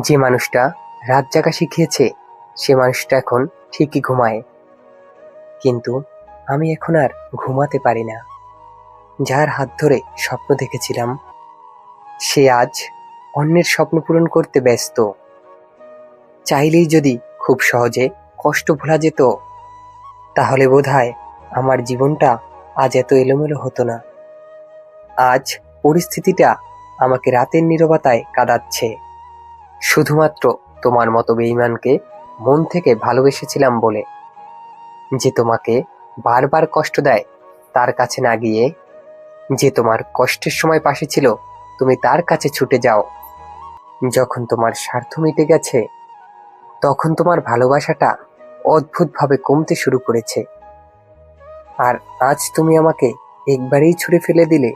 যে মানুষটা রাত জাগা শিখিয়েছে সে মানুষটা এখন ঠিকই ঘুমায়। কিন্তু আমি এখন আর ঘুমাতে পারি না। যার হাত ধরে স্বপ্ন দেখেছিলাম, সে আজ অন্যের স্বপ্ন পূরণ করতে ব্যস্ত। চাইলেই যদি খুব সহজে কষ্ট ভোলা যেত, তাহলে বোধহয় আমার জীবনটা আজ এত এলোমেলো হতো না। আজ পরিস্থিতিটা আমাকে রাতের নীরবতায় কাঁদাচ্ছে। শুধুমাত্র তোমার মতো বেঈমানকে মন থেকে ভালোবেসেছিলাম বলে। যে তোমাকে বারবার কষ্ট দেয়, তার কাছে না গিয়ে। যে তোমার কষ্টের সময় পাশে ছিল, তুমি তার কাছে ছুটে যাও। যখন তোমার স্বার্থ মিটে গেছে, তখন তোমার ভালোবাসাটা অদ্ভুতভাবে কমতে শুরু করেছে। আর আজ তুমি আমাকে একবারেই ছুঁড়ে ফেলে দিলে।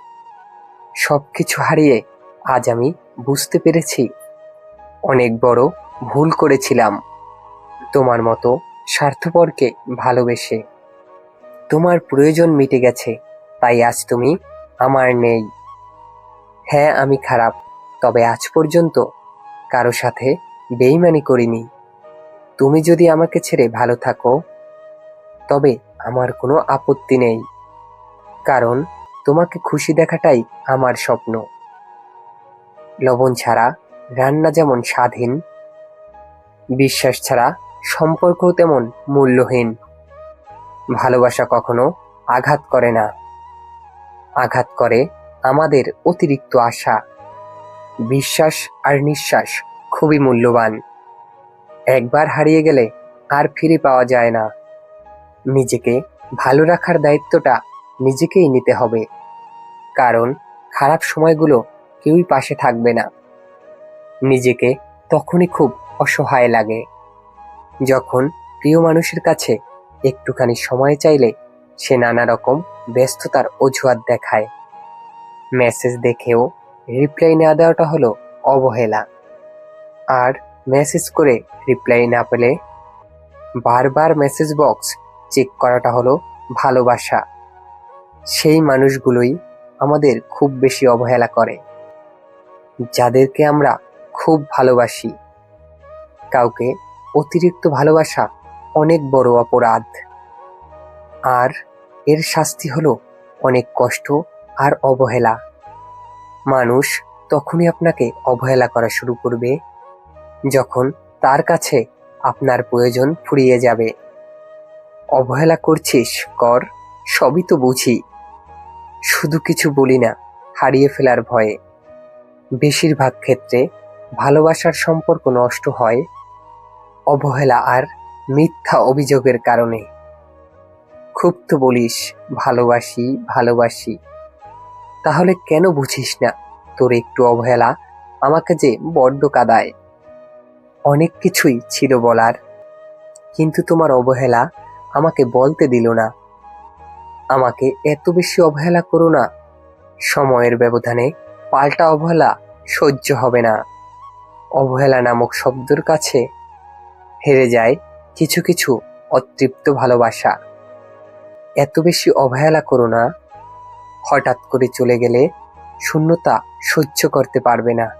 সব কিছু হারিয়ে আজ আমি বুঝতে পেরেছি অনেক বড় ভুল করেছিলাম। তোমার মতো স্বার্থপরকে ভালোবেসে। তোমার প্রয়োজন মিটে গেছে, তাই আজ তুমি আমার নেই। হ্যাঁ আমি খারাপ, তবে আজ পর্যন্ত কারও সাথে বেইমানি করিনি। তুমি যদি আমাকে ছেড়ে ভালো থাকো, তবে আমার কোনো আপত্তি নেই। কারণ তোমাকে খুশি দেখাটাই আমার স্বপ্ন। লবণ ছাড়া রান্না যেমন স্বাধীন, বিশ্বাস ছাড়া সম্পর্কও তেমন মূল্যহীন। ভালোবাসা কখনো আঘাত করে না। আঘাত করে আমাদের অতিরিক্ত আশা। বিশ্বাস আর নিঃশ্বাস খুবই মূল্যবান। একবার হারিয়ে গেলে আর ফিরে পাওয়া যায় না। নিজেকে ভালো রাখার দায়িত্বটা নিজেকেই নিতে হবে। কারণ খারাপ সময়গুলো কেউই পাশে থাকবে না। নিজেকে তখনই খুব অসহায় লাগে। যখন প্রিয় মানুষের কাছে একটুখানি সময় চাইলে সে নানা রকম ব্যস্ততার অজুহাত দেখায়। মেসেজ দেখেও রিপ্লাই না দেওয়াটা হলো অবহেলা। আর মেসেজ করে রিপ্লাই না পেলে বারবার মেসেজ বক্স চেক করাটা হলো ভালোবাসা। সেই মানুষগুলোই আমাদের খুব বেশি অবহেলা করে। যাদেরকে আমরা খুব ভালোবাসি। কাউকে অতিরিক্ত ভালোবাসা অনেক বড় অপরাধ। আর এর শাস্তি হলো অনেক কষ্ট আর অবহেলা। মানুষ তখনই আপনাকে অবহেলা করা শুরু করবে, যখন তার কাছে আপনার প্রয়োজন ফুরিয়ে যাবে। অবহেলা করছিস, কর, সবই তো বুঝি। শুধু কিছু বলি না, হারিয়ে ফেলার ভয়ে। বেশিরভাগ ক্ষেত্রে ভালোবাসার সম্পর্ক নষ্ট হয়, অবহেলা আর মিথ্যা অভিযোগের কারণে। খুব তো বলিস, ভালোবাসি ভালোবাসি। তাহলে কেন বুঝিস না তোর একটু অবহেলা আমাকে যে বড্ড কাদায়? অনেক কিছুই ছিল বলার, কিন্তু তোমার অবহেলা আমাকে বলতে দিল না। আমাকে এত বেশি অবহেলা করো না। সময়ের ব্যবধানে পাল্টা অবহেলা সহ্য হবে না। অবহেলা নামক শব্দের কাছে হেরে যায় কিছু কিছু অতৃপ্ত ভালোবাসা। এত বেশি অবহেলা করো না। হঠাৎ করে চলে গেলে শূন্যতা সহ্য করতে পারবে না।